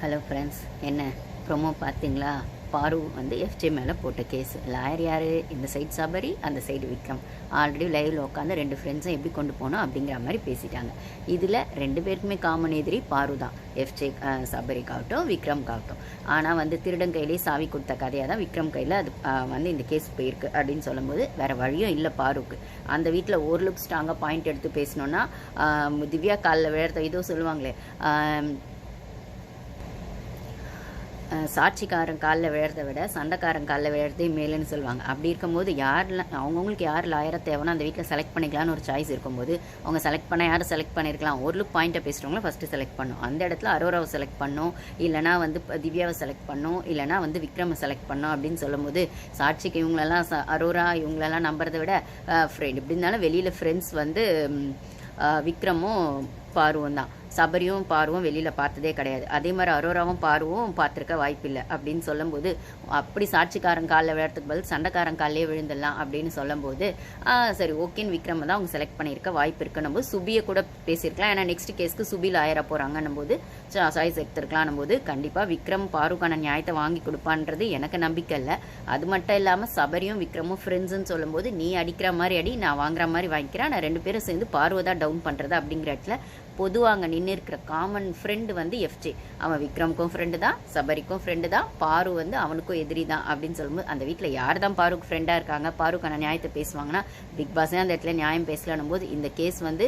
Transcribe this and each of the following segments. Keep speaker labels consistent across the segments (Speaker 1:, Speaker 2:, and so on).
Speaker 1: Hello friends என்ன? Promo பார்த்தீங்களா? பாரு வந்து எஃப்ஜே மேலே போட்ட கேஸ் லாயர் யார்? இந்த சைடு சபரி அந்த சைடு விக்ரம். ஆல்ரெடி லைவில் உட்காந்து ரெண்டு ஃப்ரெண்ட்ஸும் எப்படி கொண்டு போகணும் அப்படிங்கிற மாதிரி பேசிட்டாங்க. இதில் ரெண்டு பேருக்குமே காமன் எதிரி பாரு தான். எஃப்ஜே சபரிக்காகட்டும் விக்ரம்காகட்டும். ஆனால் வந்து திருடன் கையிலே சாவி கொடுத்த கதையாக தான் விக்ரம் கையில் அது வந்து இந்த கேஸ் போயிருக்கு அப்படின்னு சொல்லும்போது வேறு வழியும் இல்லை பாருக்கு அந்த வீட்டில் ஒரு லுக் ஸ்ட்ராங்காக பாயிண்ட் எடுத்து பேசணுன்னா திவ்யா காலில் விழத்த இதோ சொல்லுவாங்களே சாட்சிக்காரன் காலில் விழறதை விட சண்டைக்காரன் காலில் விழறதே மேலேன்னு சொல்லுவாங்க. அப்படி இருக்கும்போது யார் அவங்கவுங்களுக்கு யார் லாயரை தேவைன்னா அந்த வீட்டில் செலக்ட் பண்ணிக்கலாம்னு ஒரு சாய்ஸ் இருக்கும்போது அவங்க செலக்ட் பண்ண யாரை செலக்ட் பண்ணியிருக்கலாம் ஒரு லுக் பாயிண்ட்டை பேசுகிறவங்கள ஃபஸ்ட்டு செலக்ட் பண்ணும். அந்த இடத்துல அரோராவை செலக்ட் பண்ணும். இல்லைனா வந்து திவ்யாவை செலக்ட் பண்ணும். இல்லைனா வந்து விக்ரமை செலக்ட் பண்ணும் அப்படின்னு சொல்லும்போது சாட்சிக்கு இவங்களெல்லாம் ச- அரோரா இவங்களெல்லாம் நம்புறதை விட ஃப்ரெண்ட் இப்படி இருந்தாலும் வெளியில் ஃப்ரெண்ட்ஸ் வந்து விக்ரமும் பார்வம் தான். சபரியும் பார்வம் வெளியில் பார்த்ததே கிடையாது. அதே மாதிரி அரோராவும் பார்வம் பார்த்துருக்க வாய்ப்பில்லை அப்படின்னு சொல்லும்போது அப்படி சாட்சிக்காரன் காலில் விழறதுக்கு பதில் சண்டைக்காரன் காலிலே விழுந்துடலாம் அப்படின்னு சொல்லும்போது சரி ஓகேன்னு விக்ரம் தான் அவங்க செலக்ட் பண்ணியிருக்க வாய்ப்பு இருக்குன்னும் போது சுபியை கூட பேசியிருக்கலாம். ஏன்னா நெக்ஸ்ட் கேஸ்க்கு சுபியில் ஆயிர போகிறாங்கன்னும் போது சாய்ஸ் எடுத்துருக்கலாம்னும் போது கண்டிப்பாக விக்ரம் பாருக்கான நியாயத்தை வாங்கி கொடுப்பான்றது எனக்கு நம்பிக்கை இல்லை. அது மட்டும் இல்லாமல் சபரியும் விக்ரமும் ஃப்ரெண்ட்ஸுன்னு சொல்லும்போது நீ அடிக்கிற மாதிரி அடி நான் வாங்குற மாதிரி வாங்கிக்கிறேன். நான் ரெண்டு பேரும் சேர்ந்து பார்வை தான் டவுன் பண்ணுறது அப்படிங்கிற இடத்துல பொதுவாக அங்கே நின்று இருக்கிற காமன் ஃப்ரெண்டு வந்து எஃப்ஜே அவன் விக்ரம்க்கும் ஃப்ரெண்டு தான் சபரிக்கும் ஃப்ரெண்டு தான் பாரு வந்து அவனுக்கும் எதிரி தான் அப்படின்னு சொல்லும்போது அந்த வீட்டில் யார் தான் பாருக்கு ஃப்ரெண்டாக இருக்காங்க? பாருக்கான நியாயத்தை பேசுவாங்கன்னா பிக் பாஸே அந்த இடத்துல நியாயம் பேசலன்னும் போது இந்த கேஸ் வந்து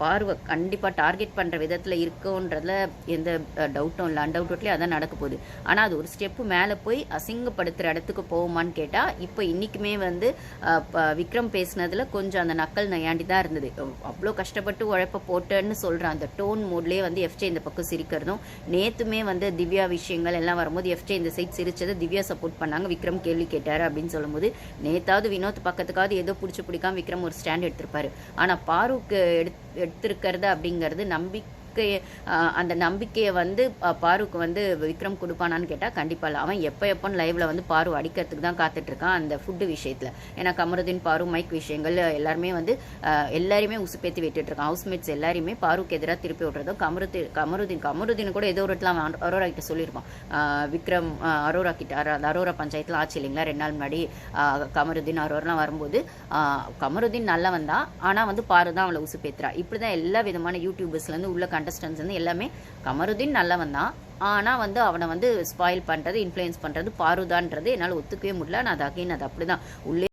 Speaker 1: பார்வை பாருவை கண்டிப்பாக டார்கெட் பண்ணுற விதத்தில் இருக்குன்றதுல எந்த டவுட்டும் இல்லை. அன்டவுட்லேயும் அதான் நடக்க போகுது. ஆனால் அது ஒரு ஸ்டெப்பு மேலே போய் அசிங்கப்படுத்துகிற இடத்துக்கு போகுமான்னு கேட்டால் இப்போ இன்றைக்குமே வந்து ப- விக்ரம் பேசினதில் கொஞ்சம் அந்த நக்கல் நையாண்டி தான் இருந்தது. அவ்வளோ கஷ்டப்பட்டு உழைப்ப போட்டேன்னு சொல்கிற அந்த டோன் மூட்லேயே வந்து எஃப்ஜே இந்த பக்கம் சிரிக்கிறதும். நேத்துமே வந்து திவ்யா விஷயங்கள் எல்லாம் வரும்போது எஃப்ஜே இந்த சைட் சிரிச்சதை திவ்யா சப்போர்ட் பண்ணாங்க. விக்ரம் கேள்வி கேட்டாரு அப்படின்னு சொல்லும்போது நேத்தாவது வினோத் பக்கத்துக்காவது ஏதோ பிடிச்சி பிடிக்காம விக்ரம் ஒரு ஸ்டாண்ட் எடுத்திருப்பாரு. ஆனால் பாருக்கு எடுத் எடுத்திருக்கிறது அப்படிங்கிறது நம்பிக்கை நம்பிக்கையை அந்த நம்பிக்கையை வந்து பாருக்கு வந்து விக்ரம் கொடுப்பானான்னு கேட்டால் கண்டிப்பாக இல்லை. அவன் எப்போ எப்போன்னு லைவ்ல வந்து பாரு அடிக்கிறதுக்கு தான் காத்துட்ருக்கான் அந்த ஃபுட்டு விஷயத்தில். ஏன்னா கமருதீன் பாரு மைக் விஷயங்கள் எல்லாருமே வந்து எல்லாருமே எல்லாரையுமே உசுப்பேத்தி விட்டுட்டு இருக்கான். ஹவுஸ்மேட்ஸ் எல்லாருமே பாருக்கு எதிராக திருப்பி விட்றதும் கமருதி கமருதீன் கமருதீன் கூட ஏதோ ஒரு இடத்துல அவன் அரோரா கிட்ட சொல்லியிருப்பான். விக்ரம் அரோரா கிட்ட அரோரா பஞ்சாயத்தில் ஆச்சு இல்லைங்களா? ரெண்டு நாள் முன்னாடி கமருதீன் அரோரெலாம் வரும்போது கமருதீன் நல்லவன் தான். ஆனால் வந்து பாரு தான் அவளை உசுப்பேத்துறா. இப்படி தான் எல்லா விதமான யூடியூபர்ஸ்லேருந்து உள்ள கண்டஸ்டன்ஸ் வந்து எல்லாமே கமருதீன் நல்லவன் தான். ஆனால் வந்து அவனை வந்து ஸ்பாயில் பண்ணுறது இன்ஃப்ளூயன்ஸ் பண்ணுறது பாருதான்றது என்னால் ஒத்துக்கவே முடியல. நான் அது அகைன் அது அப்படி தான் உள்ளே